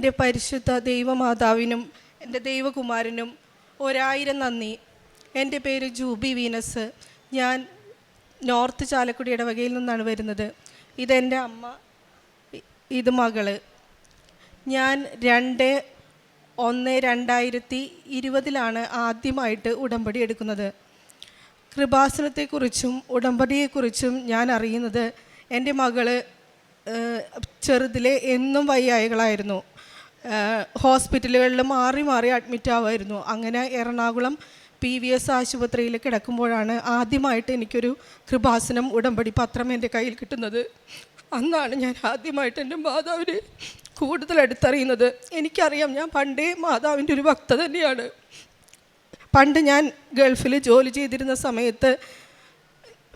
എന്റെ പരിശുദ്ധ ദൈവമാതാവിനും എന്റെ ദൈവകുമാരനും ഒരായിരം നന്ദി. എന്റെ പേര് ജൂബി വീനസ്. ഞാൻ നോർത്ത് ചാലക്കുടി ഇടവകയിൽ നിന്നാണ് വരുന്നത്. ഇതെന്റെ അമ്മ ഇത് മകൾ. ഞാൻ രണ്ട് ഒന്ന് രണ്ടായിരത്തി ഇരുപതിലാണ് ആദ്യമായിട്ട് ഉടമ്പടി എടുക്കുന്നത്. കൃപാസനത്തെക്കുറിച്ചും ഉടമ്പടിയെക്കുറിച്ചും ഞാൻ അറിയുന്നത് എന്റെ മകൾ ചെറുതിലെ എന്നും വയ്യായികളായിരുന്നു. ഹോസ്പിറ്റലുകളിൽ മാറി മാറി അഡ്മിറ്റ് ആവുമായിരുന്നു അങ്ങനെ എറണാകുളം പി വി എസ് ആശുപത്രിയിൽ കിടക്കുമ്പോഴാണ് ആദ്യമായിട്ട് എനിക്കൊരു കൃപാസനം ഉടമ്പടി പത്രം എന്റെ കയ്യിൽ കിട്ടുന്നത്. അന്നാണ് ഞാൻ ആദ്യമായിട്ട് എന്റെ മാതാവിനെ കൂടുതൽ അടുത്തറിയുന്നത്. എനിക്കറിയാം ഞാൻ പണ്ടേ മാതാവിന്റെ ഒരു ഭക്ത തന്നെയാണ്. പണ്ട് ഞാൻ ഗൾഫിൽ ജോലി ചെയ്തിരുന്ന സമയത്ത്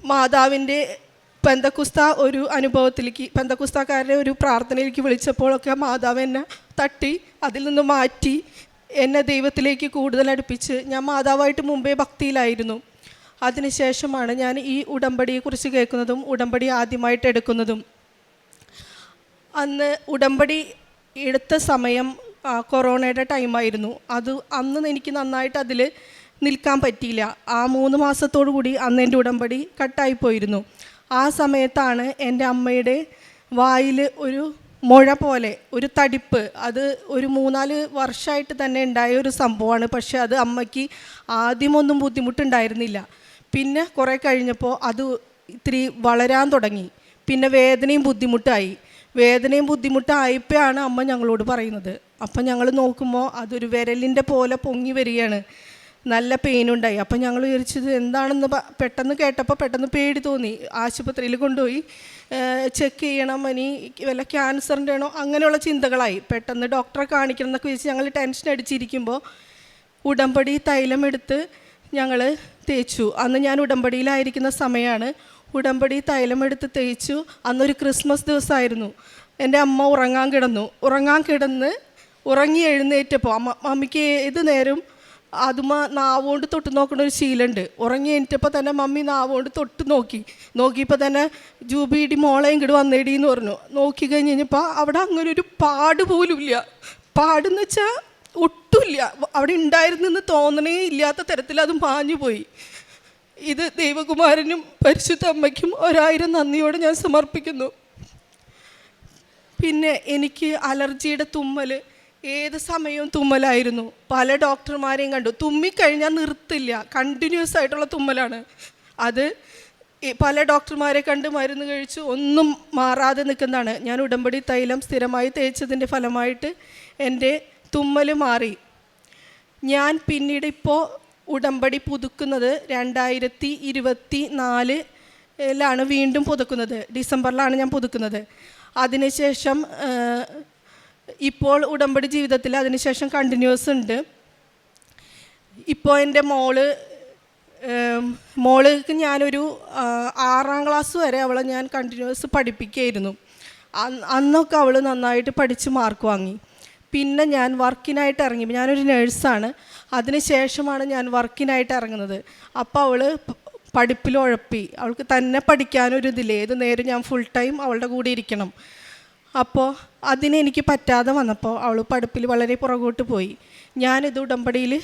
മാതാവിന്റെ പെന്തക്കുസ്ത ഒരു അനുഭവത്തിലേക്ക് പെന്തക്കുസ്തക്കാരുടെ ഒരു പ്രാർത്ഥനയിലേക്ക് വിളിച്ചപ്പോഴൊക്കെ മാതാവ് എന്നെ തട്ടി അതിൽ നിന്ന് മാറ്റി എന്നെ ദൈവത്തിലേക്ക് കൂടുതൽ അടുപ്പിച്ച്. ഞാൻ മാതാവായിട്ട് മുമ്പേ ഭക്തിയിലായിരുന്നു. അതിനുശേഷമാണ് ഞാൻ ഈ ഉടമ്പടിയെക്കുറിച്ച് കേൾക്കുന്നതും ഉടമ്പടി ആദ്യമായിട്ട് എടുക്കുന്നതും. അന്ന് ഉടമ്പടി എടുത്ത സമയം കൊറോണയുടെ ടൈമായിരുന്നു. അത് അന്ന് എനിക്ക് നന്നായിട്ട് അതിൽ നിൽക്കാൻ പറ്റിയില്ല. ആ മൂന്ന് മാസത്തോടു കൂടി അന്ന് എന്റെ ഉടമ്പടി കട്ടായി പോയിരുന്നു. ആ സമയത്താണ് എന്റെ അമ്മയുടെ വായിൽ ഒരു മുഴ പോലെ ഒരു തടിപ്പ്. അത് ഒരു മൂന്നാൽ വർഷമായിട്ട് തന്നെ ഉണ്ടായ ഒരു സംഭവമാണ്. പക്ഷേ അത് അമ്മയ്ക്ക് ആദ്യമൊന്നും ബുദ്ധിമുട്ടുണ്ടായിരുന്നില്ല. പിന്നെ കുറേ കഴിഞ്ഞപ്പോൾ അത് ഇത്തിരി വളരാൻ തുടങ്ങി. പിന്നെ വേദനയും ബുദ്ധിമുട്ടായി. വേദനയും ബുദ്ധിമുട്ടായപ്പോഴാണ് അമ്മ ഞങ്ങളോട് പറയുന്നത്. അപ്പം ഞങ്ങൾ നോക്കുമ്പോൾ അതൊരു വിരലിന്റെ പോലെ പൊങ്ങി വരികയാണ്. നല്ല പെയിൻ ഉണ്ടായി. അപ്പം ഞങ്ങൾ വിചാരിച്ചത് എന്താണെന്ന് പെട്ടെന്ന് കേട്ടപ്പോൾ പെട്ടെന്ന് പേടി തോന്നി. ആശുപത്രിയിൽ കൊണ്ടുപോയി. ചെക്ക് ചെയ്യണം. ഇനി വല്ല ക്യാൻസറിന്റെ ആണോ? അങ്ങനെയുള്ള ചിന്തകളായി. പെട്ടെന്ന് ഡോക്ടറെ കാണിക്കണം എന്നൊക്കെ വിചാരിച്ച് ഞങ്ങൾ ടെൻഷൻ അടിച്ചിരിക്കുമ്പോൾ ഉടമ്പടി തൈലം എടുത്ത് ഞങ്ങൾ തേച്ചു. അന്ന് ഞാൻ ഉടമ്പടിയിലായിരിക്കുന്ന സമയമാണ് ഉടമ്പടി തൈലം എടുത്ത് തേച്ചു. അന്നൊരു ക്രിസ്മസ് ദിവസമായിരുന്നു എന്റെ അമ്മ ഉറങ്ങാൻ കിടന്നു. ഉറങ്ങാൻ കിടന്ന് ഉറങ്ങി എഴുന്നേറ്റപ്പോൾ അമ്മ അമ്മയ്ക്ക് ഏത് നേരം അതുമ നാവുകൊണ്ട് തൊട്ട് നോക്കുന്ന ഒരു ശീലമുണ്ട് ഉറങ്ങി എണീറ്റപ്പോൾ തന്നെ മമ്മി നാവുകൊണ്ട് തൊട്ട് നോക്കി. നോക്കിയപ്പോൾ തന്നെ ജൂബിയുടെ മോളെ ഇങ്ങോട്ട് വന്നേടി എന്ന് പറഞ്ഞു. നോക്കി കഴിഞ്ഞ് കഴിഞ്ഞപ്പോൾ അവിടെ അങ്ങനെ ഒരു പാട് പോലും ഇല്ല പാടെന്ന് വെച്ചാൽ ഒട്ടുമില്ല അവിടെ ഉണ്ടായിരുന്നെന്ന് തോന്നണേ ഇല്ലാത്ത തരത്തിൽ അത് മാഞ്ഞു പോയി. ഇത് ദൈവകുമാരനും പരിശുദ്ധ അമ്മയ്ക്കും ഒരായിരം നന്ദിയോടെ ഞാൻ സമർപ്പിക്കുന്നു. പിന്നെ എനിക്ക് അലർജിയുടെ തുമ്മൽ ഏത് സമയവും തുമ്മലായിരുന്നു. പല ഡോക്ടർമാരെയും കണ്ടു. തുമ്മിക്കഴിഞ്ഞാൽ നിർത്തില്ല. കണ്ടിന്യൂസ് ആയിട്ടുള്ള തുമ്മലാണ്. അത് പല ഡോക്ടർമാരെ കണ്ട് മരുന്ന് കഴിച്ചു. ഒന്നും മാറാതെ നിൽക്കുന്നതാണ്. ഞാൻ ഉടമ്പടി തൈലം സ്ഥിരമായി തേച്ചതിന്റെ ഫലമായിട്ട് എന്റെ തുമ്മൽ മാറി. ഞാൻ പിന്നീട് ഇപ്പോൾ ഉടമ്പടി പുതുക്കുന്നത് രണ്ടായിരത്തി ഇരുപത്തി നാലിലാണ് വീണ്ടും പുതുക്കുന്നത്. ഡിസംബറിലാണ് ഞാൻ പുതുക്കുന്നത്. അതിനുശേഷം ഇപ്പോൾ ഉടമ്പടി ജീവിതത്തിൽ അതിനുശേഷം കണ്ടിന്യൂസ് ഉണ്ട്. ഇപ്പോൾ എന്റെ മോൾ മോൾക്ക് ഞാനൊരു ആറാം ക്ലാസ് വരെ അവളെ ഞാൻ കണ്ടിന്യൂസ് പഠിപ്പിക്കുകയായിരുന്നു അന്നൊക്കെ അവൾ നന്നായിട്ട് പഠിച്ച് മാർക്ക് വാങ്ങി. പിന്നെ ഞാൻ വർക്കിനായിട്ട് ഇറങ്ങി. ഞാനൊരു നേഴ്സാണ് അതിന് ശേഷമാണ് ഞാൻ വർക്കിനായിട്ട് ഇറങ്ങുന്നത്. അപ്പോൾ അവൾ പഠിപ്പിൽ ഉഴപ്പി. അവൾക്ക് തന്നെ പഠിക്കാനൊരു ഇതില്ല ഏത് നേരം ഞാൻ ഫുൾ ടൈം അവളുടെ കൂടെ ഇരിക്കണം. അപ്പോൾ അതിന് എനിക്ക് പറ്റാതെ വന്നപ്പോൾ അവൾ പഠിപ്പിൽ വളരെ പുറകോട്ട് പോയി. ഞാനിത് ഉടമ്പടിയിൽ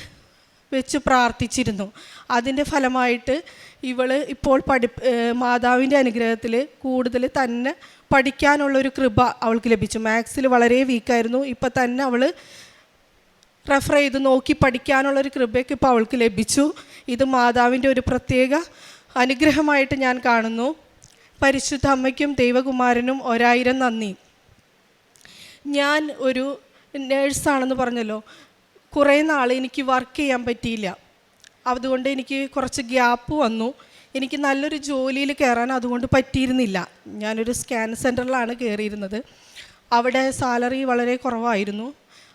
വെച്ച് പ്രാർത്ഥിച്ചിരുന്നു. അതിന്റെ ഫലമായിട്ട് ഇവൾ ഇപ്പോൾ പഠി മാതാവിന്റെ അനുഗ്രഹത്തിൽ കൂടുതൽ തന്നെ പഠിക്കാനുള്ളൊരു കൃപ അവൾക്ക് ലഭിച്ചു. മാത്സിൽ വളരെ വീക്കായിരുന്നു. ഇപ്പം തന്നെ അവൾ റെഫർ ചെയ്ത് നോക്കി പഠിക്കാനുള്ളൊരു കൃപയൊക്കെ ഇപ്പോൾ അവൾക്ക് ലഭിച്ചു. ഇത് മാതാവിന്റെ ഒരു പ്രത്യേക അനുഗ്രഹമായിട്ട് ഞാൻ കാണുന്നു. പരിശുദ്ധ അമ്മയ്ക്കും ദൈവകുമാരനും ഒരായിരം നന്ദി. ഞാൻ ഒരു നേഴ്സാണെന്ന് പറഞ്ഞല്ലോ. കുറേ നാൾ എനിക്ക് വർക്ക് ചെയ്യാൻ പറ്റിയില്ല. അതുകൊണ്ട് എനിക്ക് കുറച്ച് ഗ്യാപ്പ് വന്നു. എനിക്ക് നല്ലൊരു ജോലിയിൽ കയറാൻ അതുകൊണ്ട് പറ്റിയിരുന്നില്ല. ഞാനൊരു സ്കാൻ സെന്ററിലാണ് കയറിയിരുന്നത്. അവിടെ സാലറി വളരെ കുറവായിരുന്നു.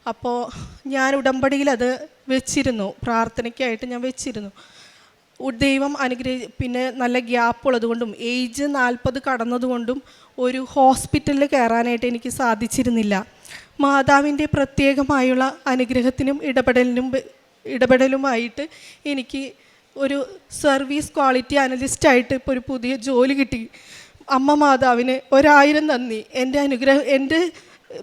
അപ്പോൾ ഞാൻ ഉടമ്പടിയിൽ അത് വെച്ചിരുന്നു. പ്രാർത്ഥനയ്ക്കായിട്ട് ഞാൻ വെച്ചിരുന്നു. ദൈവം അനുഗ്രഹി പിന്നെ നല്ല ഗ്യാപ്പ് ഉള്ളതുകൊണ്ടും ഏജ് നാൽപ്പത് കടന്നതുകൊണ്ടും ഒരു ഹോസ്പിറ്റലിൽ കയറാനായിട്ട് എനിക്ക് സാധിച്ചിരുന്നില്ല. മാതാവിന്റെ പ്രത്യേകമായുള്ള അനുഗ്രഹത്തിനും ഇടപെടലിനും ഇടപെടലുമായിട്ട് എനിക്ക് ഒരു സർവീസ് ക്വാളിറ്റി അനലിസ്റ്റായിട്ട് ഇപ്പോൾ ഒരു പുതിയ ജോലി കിട്ടി. അമ്മ മാതാവിന് ഒരായിരം നന്ദി. എന്റെ അനുഗ്രഹം എന്റെ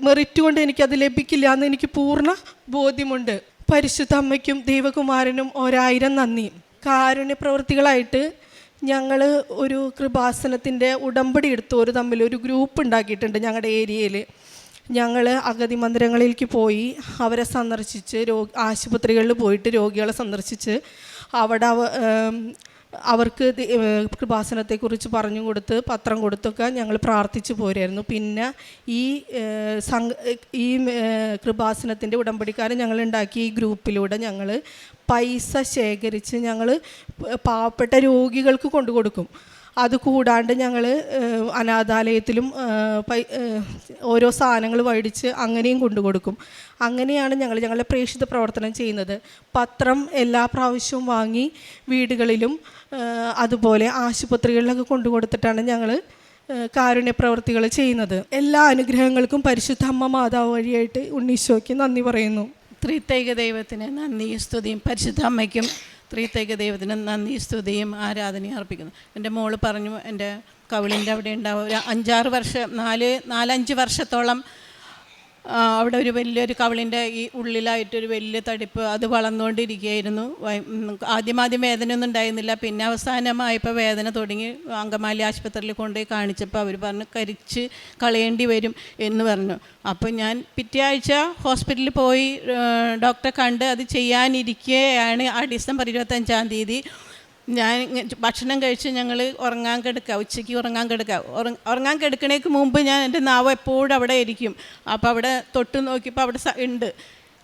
മെറിറ്റ് കൊണ്ട് എനിക്കത് ലഭിക്കില്ല എന്ന് എനിക്ക് പൂർണ ബോധ്യമുണ്ട്. പരിശുദ്ധ അമ്മയ്ക്കും ദൈവകുമാരനും ഒരായിരം നന്ദി. കാരുണ്യ പ്രവൃത്തികളായിട്ട് ഞങ്ങൾ ഒരു കൃപാസനത്തിന്റെ ഉടമ്പടി എടുത്തു ഒരു തമ്മിൽ ഒരു ഗ്രൂപ്പ് ഉണ്ടാക്കിയിട്ടുണ്ട് ഞങ്ങളുടെ ഏരിയയിൽ ഞങ്ങൾ അഗതി മന്ദിരങ്ങളിലേക്ക് പോയി അവരെ സന്ദർശിച്ച് രോഗി ആശുപത്രികളിൽ പോയിട്ട് രോഗികളെ സന്ദർശിച്ച് അവിടെ അവർക്ക് കൃപാസനത്തെക്കുറിച്ച് പറഞ്ഞു കൊടുത്ത് പത്രം കൊടുത്തൊക്കെ ഞങ്ങൾ പ്രാർത്ഥിച്ചു പോരായിരുന്നു. പിന്നെ ഈ സംഘ ഈ കൃപാസനത്തിന്റെ ഉടമ്പടിക്കാരൻ ഞങ്ങൾ ഉണ്ടാക്കിയ ഈ ഗ്രൂപ്പിലൂടെ ഞങ്ങൾ പൈസ ശേഖരിച്ച് ഞങ്ങൾ പാവപ്പെട്ട രോഗികൾക്ക് കൊണ്ടു കൊടുക്കും അത് കൂടാണ്ട് ഞങ്ങൾ അനാഥാലയത്തിലും ഓരോ സാധനങ്ങൾ മേടിച്ച് അങ്ങനെയും കൊണ്ടു കൊടുക്കും. അങ്ങനെയാണ് ഞങ്ങൾ ഞങ്ങളുടെ പ്രേക്ഷിത പ്രവർത്തനം ചെയ്യുന്നത്. പത്രം എല്ലാ പ്രാവശ്യവും വാങ്ങി വീടുകളിലും അതുപോലെ ആശുപത്രികളിലൊക്കെ കൊണ്ടു കൊടുത്തിട്ടാണ് ഞങ്ങൾ കാരുണ്യപ്രവർത്തികൾ ചെയ്യുന്നത്. എല്ലാ അനുഗ്രഹങ്ങൾക്കും പരിശുദ്ധ അമ്മ മാതാവ് വഴിയായിട്ട് ഉണ്ണീശോയ്ക്ക് നന്ദി പറയുന്നു. ത്രിത്തൈക ദൈവത്തിന് നന്ദി സ്തുതിയും പരിശുദ്ധ അമ്മയ്ക്കും. ത്രിതൈക ദൈവത്തിന് നന്ദി സ്തുതിയും ആരാധനയും അർപ്പിക്കുന്നു. എന്റെ മോൾ പറഞ്ഞു എന്റെ കവിളിന്റെ അവിടെ ഉണ്ടാവും. ഒരു അഞ്ചാറ് വർഷം നാല് നാലഞ്ച് വർഷത്തോളം അവിടെ ഒരു വലിയൊരു കവിളിന്റെ ഈ ഉള്ളിലായിട്ടൊരു വലിയ തടിപ്പ് അത് വളർന്നുകൊണ്ടിരിക്കുകയായിരുന്നു. ആദ്യമാദ്യം വേദനയൊന്നും ഉണ്ടായിരുന്നില്ല. പിന്നെ അവസാനമായപ്പോൾ വേദന തുടങ്ങി അങ്കമാലി ആശുപത്രിയിൽ കൊണ്ടുപോയി കാണിച്ചപ്പോൾ അവർ പറഞ്ഞു കരിച്ച് കളയേണ്ടി വരും എന്ന് പറഞ്ഞു. അപ്പോൾ ഞാൻ പിറ്റേ ആഴ്ച ഹോസ്പിറ്റലിൽ പോയി ഡോക്ടറെ കണ്ട് അത് ചെയ്യാനിരിക്കുകയാണ് ആ ഡിസംബർ ഇരുപത്തഞ്ചാം തീയതി. ഞാൻ ഭക്ഷണം കഴിച്ച് ഞങ്ങൾ ഉറങ്ങാൻ കിടക്കുക ഉച്ചയ്ക്ക് ഉറങ്ങാൻ കിടക്കുക ഉറങ്ങാൻ കിടക്കണേക്ക് മുമ്പ് ഞാൻ എന്റെ നാവ് എപ്പോഴും അവിടെ ഇരിക്കും. അപ്പോൾ അവിടെ തൊട്ട് നോക്കിയപ്പോൾ അവിടെ ഉണ്ട്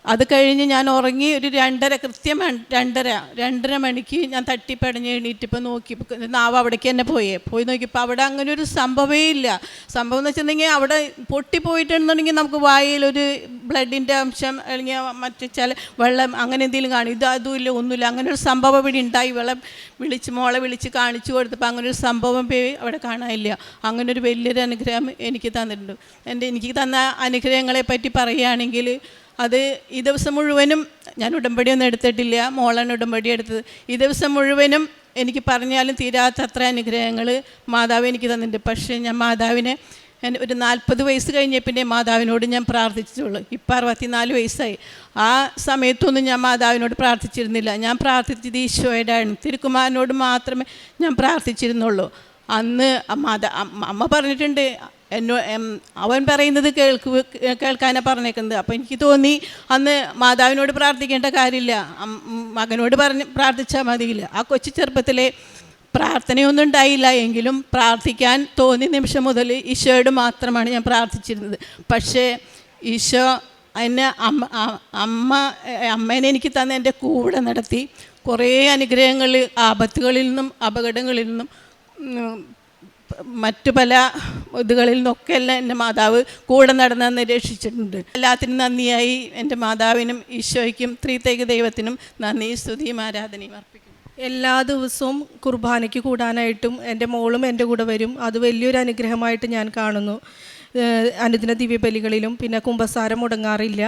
അത് കഴിഞ്ഞ് ഞാൻ ഉറങ്ങി ഒരു രണ്ടര കൃത്യം രണ്ടര രണ്ടര മണിക്ക് ഞാൻ തട്ടിപ്പടഞ്ഞ് എണീറ്റിപ്പോൾ നോക്കി നാവ് അവിടേക്ക് തന്നെ പോയേ. പോയി നോക്കിയപ്പോൾ അവിടെ അങ്ങനെ ഒരു സംഭവമേ ഇല്ല. സംഭവം എന്ന് വെച്ചിട്ടുണ്ടെങ്കിൽ അവിടെ പൊട്ടിപ്പോയിട്ടുണ്ടെന്നുണ്ടെങ്കിൽ നമുക്ക് വായിൽ ഒരു ബ്ലഡിന്റെ അംശം അല്ലെങ്കിൽ മറ്റു ചില വെള്ളം അങ്ങനെ എന്തെങ്കിലും കാണും. ഇത് ഇല്ല ഒന്നുമില്ല. അങ്ങനെ ഒരു സംഭവം ഇവിടെ ഉണ്ടായി. വെള്ളം വിളിച്ച് മോളെ വിളിച്ച് കാണിച്ചു കൊടുത്തപ്പോൾ അങ്ങനെ ഒരു സംഭവം പോയി അവിടെ കാണാനില്ല. അങ്ങനെ ഒരു വലിയൊരു അനുഗ്രഹം എനിക്ക് തന്നിട്ടുണ്ട്. എന്റെ എനിക്ക് തന്ന അനുഗ്രഹങ്ങളെ പറ്റി പറയുകയാണെങ്കിൽ അത് ഈ ദിവസം മുഴുവനും ഞാൻ ഉടമ്പടിയൊന്നും എടുത്തിട്ടില്ല. മോളാണ് ഉടമ്പടി എടുത്തത്. ഈ ദിവസം മുഴുവനും എനിക്ക് പറഞ്ഞാലും തീരാത്തത്ര അനുഗ്രഹങ്ങൾ മാതാവ് എനിക്ക് തന്നിട്ടുണ്ട്. പക്ഷേ ഞാൻ മാതാവിനെ ഞാൻ ഒരു നാൽപ്പത് വയസ്സ് കഴിഞ്ഞ പിന്നെ മാതാവിനോട് ഞാൻ പ്രാർത്ഥിച്ചുള്ളൂ ഇപ്പം അറുപത്തിനാല് വയസ്സായി. ആ സമയത്തൊന്നും ഞാൻ മാതാവിനോട് പ്രാർത്ഥിച്ചിരുന്നില്ല. ഞാൻ പ്രാർത്ഥിച്ചത് ഈശോയുടെയാണ്. തിരുക്കുമാരനോട് മാത്രമേ ഞാൻ പ്രാർത്ഥിച്ചിരുന്നുള്ളൂ. അന്ന് മാതാ അമ്മ അമ്മ പറഞ്ഞിട്ടുണ്ട്. എന്നോ അവൻ പറയുന്നത് കേൾക്കു കേൾക്കാനാണ് പറഞ്ഞേക്കുന്നത്. അപ്പോൾ എനിക്ക് തോന്നി അന്ന് മാതാവിനോട് പ്രാർത്ഥിക്കേണ്ട കാര്യമില്ല. മകനോട് പറഞ്ഞ് പ്രാർത്ഥിച്ചാൽ മതിയില്ല. ആ കൊച്ചു ചെറുപ്പത്തിലെ പ്രാർത്ഥനയൊന്നും ഉണ്ടായില്ല എങ്കിലും പ്രാർത്ഥിക്കാൻ തോന്നിയ നിമിഷം മുതൽ ഈശോയോട് മാത്രമാണ് ഞാൻ പ്രാർത്ഥിച്ചിരുന്നത്. പക്ഷേ ഈശോ എന്നെ അമ്മ അമ്മ അമ്മേനെ എനിക്ക് തന്ന എന്റെ കൂടെ നടത്തി കുറേ അനുഗ്രഹങ്ങൾ ആപത്തുകളിൽ നിന്നും അപകടങ്ങളിൽ നിന്നും മറ്റു പല ഇതുകളിൽ നിന്നൊക്കെ എല്ലാം എന്റെ മാതാവ് കൂടെ നടന്ന് രക്ഷിച്ചിട്ടുണ്ട്. എല്ലാത്തിനും നന്ദിയായി എന്റെ മാതാവിനും ഈശോയ്ക്കും ത്രീതൈക ദൈവത്തിനും നന്ദി സ്തുതിയും ആരാധനയും അർപ്പിക്കുന്നു. എല്ലാ ദിവസവും കുർബാനയ്ക്ക് കൂടാനായിട്ടും എന്റെ മോളും എന്റെ കൂടെ വരും. അത് വലിയൊരു അനുഗ്രഹമായിട്ട് ഞാൻ കാണുന്നു. അനുദിന ദിവ്യബലികളിലും പിന്നെ കുംഭസാരം മുടങ്ങാറില്ല.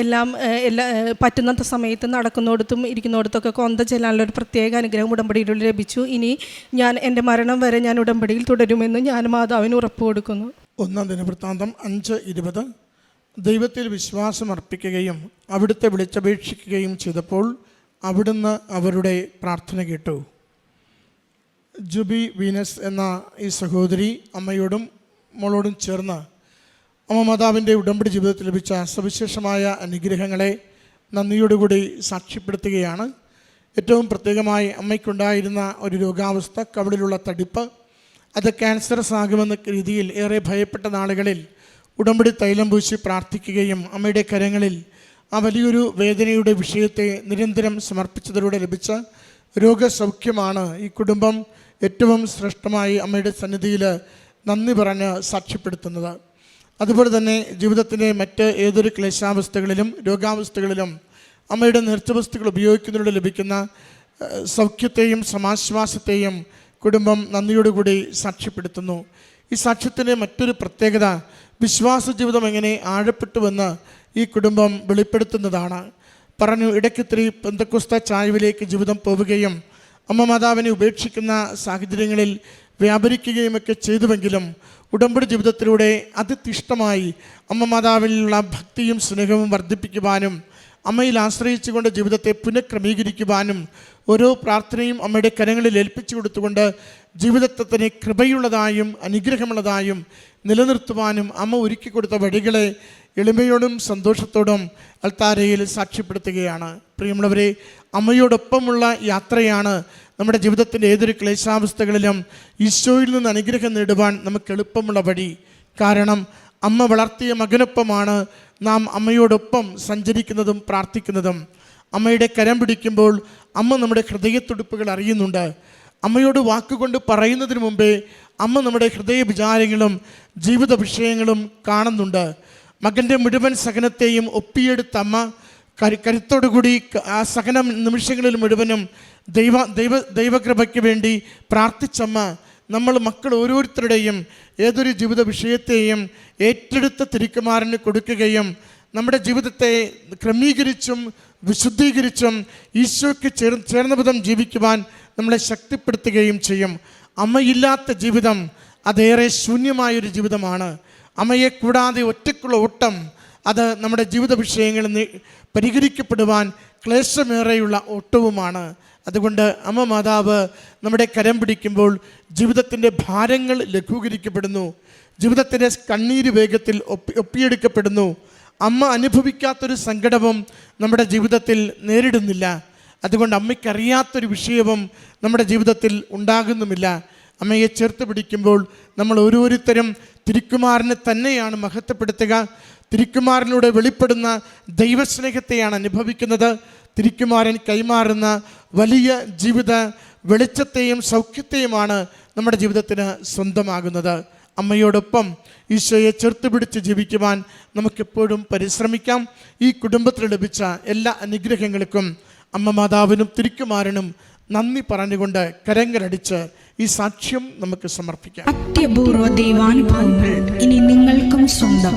എല്ലാം എല്ലാ പറ്റുന്ന സമയത്ത് നടക്കുന്നിടത്തും ഇരിക്കുന്നിടത്തൊക്കെ കൊന്ത ചെല്ലാനുള്ള ഒരു പ്രത്യേക അനുഗ്രഹം ഉടമ്പടിയിലൂടെ ലഭിച്ചു. ഇനി ഞാൻ എന്റെ മരണം വരെ ഞാൻ ഉടമ്പടിയിൽ തുടരുമെന്ന് ഞാൻ മാതാവിന് ഉറപ്പ് കൊടുക്കുന്നു. ഒന്നാം ദിനവൃത്താന്തം അഞ്ച് ഇരുപത്. ദൈവത്തിൽ വിശ്വാസമർപ്പിക്കുകയും അവിടുത്തെ വിളിച്ചപേക്ഷിക്കുകയും ചെയ്തപ്പോൾ അവിടുന്ന് അവരുടെ പ്രാർത്ഥന കേട്ടു. ജുബി വീനസ് എന്ന ഈ സഹോദരി അമ്മയോടും മോളോടും ചേർന്ന് അമ്മ മാതാവിന്റെ ഉടമ്പടി ജീവിതത്തിൽ ലഭിച്ച സവിശേഷമായ അനുഗ്രഹങ്ങളെ നന്ദിയോടുകൂടി സാക്ഷ്യപ്പെടുത്തുകയാണ്. ഏറ്റവും പ്രത്യേകമായി അമ്മയ്ക്കുണ്ടായിരുന്ന ഒരു രോഗാവസ്ഥ കവിളിലുള്ള തടിപ്പ് അത് ക്യാൻസറസ് ആകുമെന്ന രീതിയിൽ ഏറെ ഭയപ്പെട്ട നാളുകളിൽ ഉടമ്പടി തൈലം പൂശി പ്രാർത്ഥിക്കുകയും അമ്മയുടെ കരങ്ങളിൽ ആ വലിയൊരു വേദനയുടെ വിഷയത്തെ നിരന്തരം സമർപ്പിച്ചതിലൂടെ ലഭിച്ച രോഗസൗഖ്യമാണ് ഈ കുടുംബം ഏറ്റവും ശ്രേഷ്ഠമായി അമ്മയുടെ സന്നിധിയിൽ നന്ദി പറഞ്ഞ് സാക്ഷ്യപ്പെടുത്തുന്നത്. അതുപോലെ തന്നെ ജീവിതത്തിന്റെ മറ്റ് ഏതൊരു ക്ലേശാവസ്ഥകളിലും രോഗാവസ്ഥകളിലും അമ്മയുടെ നേർച്ചവസ്തുക്കൾ ഉപയോഗിക്കുന്നതിലൂടെ ലഭിക്കുന്ന സൗഖ്യത്തെയും സമാശ്വാസത്തെയും കുടുംബം നന്ദിയോടുകൂടി സാക്ഷ്യപ്പെടുത്തുന്നു. ഈ സാക്ഷ്യത്തിന്റെ മറ്റൊരു പ്രത്യേകത വിശ്വാസ ജീവിതം എങ്ങനെ ആഴപ്പെട്ടുവെന്ന് ഈ കുടുംബം വെളിപ്പെടുത്തുന്നതാണ്. പറഞ്ഞു ഇടയ്ക്കിത്തിരി പെന്തക്കുസ്ത ചായവിലേക്ക് ജീവിതം പോവുകയും അമ്മ മാതാവിനെ ഉപേക്ഷിക്കുന്ന സാഹചര്യങ്ങളിൽ വ്യാപരിക്കുകയുമൊക്കെ ചെയ്തുവെങ്കിലും ഉടമ്പടി ജീവിതത്തിലൂടെ അതിതിഷ്ടമായി അമ്മ മാതാവിലുള്ള ഭക്തിയും സ്നേഹവും വർദ്ധിപ്പിക്കുവാനും അമ്മയിൽ ആശ്രയിച്ചുകൊണ്ട് ജീവിതത്തെ പുനഃക്രമീകരിക്കുവാനും ഓരോ പ്രാർത്ഥനയും അമ്മയുടെ കരങ്ങളിൽ ഏൽപ്പിച്ചു കൊടുത്തുകൊണ്ട് ജീവിതത്തെ കൃപയുള്ളതായും അനുഗ്രഹമുള്ളതായും നിലനിർത്തുവാനും അമ്മ ഒരുക്കി കൊടുത്ത വഴികളെ എളിമയോടും സന്തോഷത്തോടും അൽത്താരയിൽ സാക്ഷ്യപ്പെടുത്തുകയാണ്. പ്രിയമുള്ളവരെ അമ്മയോടൊപ്പമുള്ള യാത്രയാണ് നമ്മുടെ ജീവിതത്തിന്റെ ഏതൊരു ക്ലേശാവസ്ഥകളിലും ഈശോയിൽ നിന്ന് അനുഗ്രഹം നേടുവാൻ നമുക്ക് എളുപ്പമുള്ള വഴി. കാരണം അമ്മ വളർത്തിയ മകനൊപ്പമാണ് നാം അമ്മയോടൊപ്പം സഞ്ചരിക്കുന്നതും പ്രാർത്ഥിക്കുന്നതും. അമ്മയുടെ കരം പിടിക്കുമ്പോൾ അമ്മ നമ്മുടെ ഹൃദയത്തുടുപ്പുകൾ അറിയുന്നുണ്ട്. അമ്മയോട് വാക്കുകൊണ്ട് പറയുന്നതിന് മുമ്പേ അമ്മ നമ്മുടെ ഹൃദയ വിചാരങ്ങളും ജീവിത വിഷയങ്ങളും കാണുന്നുണ്ട്. മകന്റെ മുഴുവൻ സഹനത്തെയും ഒപ്പിയെടുത്ത അമ്മ കരു കരുത്തോടുകൂടി ആ സഹന നിമിഷങ്ങളിൽ മുഴുവനും ദൈവ ദൈവ ദൈവകൃപയ്ക്ക് വേണ്ടി പ്രാർത്ഥിച്ചമ്മ നമ്മൾ മക്കൾ ഓരോരുത്തരുടെയും ഏതൊരു ജീവിത വിഷയത്തെയും ഏറ്റെടുത്ത തിരിക്കുമാറിന് കൊടുക്കുകയും നമ്മുടെ ജീവിതത്തെ ക്രമീകരിച്ചും വിശുദ്ധീകരിച്ചും ഈശോയ്ക്ക് ചേർ ചേർന്ന വിധം ജീവിക്കുവാൻ നമ്മളെ ശക്തിപ്പെടുത്തുകയും ചെയ്യും. അമ്മയില്ലാത്ത ജീവിതം അതേറെ ശൂന്യമായൊരു ജീവിതമാണ്. അമ്മയെ കൂടാതെ ഒറ്റക്കുള്ള ഓട്ടം അത് നമ്മുടെ ജീവിത വിഷയങ്ങൾ നി- പരിഹരിക്കപ്പെടുവാൻ ക്ലേശമേറെയുള്ള ഓട്ടവുമാണ്. അതുകൊണ്ട് അമ്മ മാതാവ് നമ്മുടെ കരം പിടിക്കുമ്പോൾ ജീവിതത്തിന്റെ ഭാരങ്ങൾ ലഘൂകരിക്കപ്പെടുന്നു. ജീവിതത്തിന്റെ കണ്ണീര് വേഗത്തിൽ ഒപ്പി ഒപ്പിയെടുക്കപ്പെടുന്നു. അമ്മ അനുഭവിക്കാത്തൊരു സങ്കടവും നമ്മുടെ ജീവിതത്തിൽ നേരിടുന്നില്ല. അതുകൊണ്ട് അമ്മയ്ക്കറിയാത്തൊരു വിഷയവും നമ്മുടെ ജീവിതത്തിൽ ഉണ്ടാകുന്നുമില്ല. അമ്മയെ ചേർത്ത് പിടിക്കുമ്പോൾ നമ്മൾ ഓരോരുത്തരും തിരുക്കുമാറിനെ തന്നെയാണ് മഹത്വപ്പെടുത്തുക. തിരുക്കുമാറിലൂടെ വെളിപ്പെടുന്ന ദൈവസ്നേഹത്തെയാണ് അനുഭവിക്കുന്നത്. തിരുക്കുമാരൻ കൈമാറുന്ന വലിയ ജീവിത വെളിച്ചത്തെയും സൗഖ്യത്തെയുമാണ് നമ്മുടെ ജീവിതത്തിന് സ്വന്തമാകുന്നത്. അമ്മയോടൊപ്പം ഈശോയെ ചേർത്ത് പിടിച്ച് ജീവിക്കുവാൻ നമുക്കെപ്പോഴും പരിശ്രമിക്കാം. ഈ കുടുംബത്തിൽ ലഭിച്ച എല്ലാ അനുഗ്രഹങ്ങൾക്കും അമ്മ മാതാവിനും തിരിക്കുമാരനും നന്ദി പറഞ്ഞുകൊണ്ട് കരങ്ങരടിച്ച് ഈ സാക്ഷ്യം നമുക്ക് സമർപ്പിക്കാം. അത്യപൂർവ ദൈവാനുഭവങ്ങൾ ഇനി നിങ്ങൾക്കും സ്വന്തം.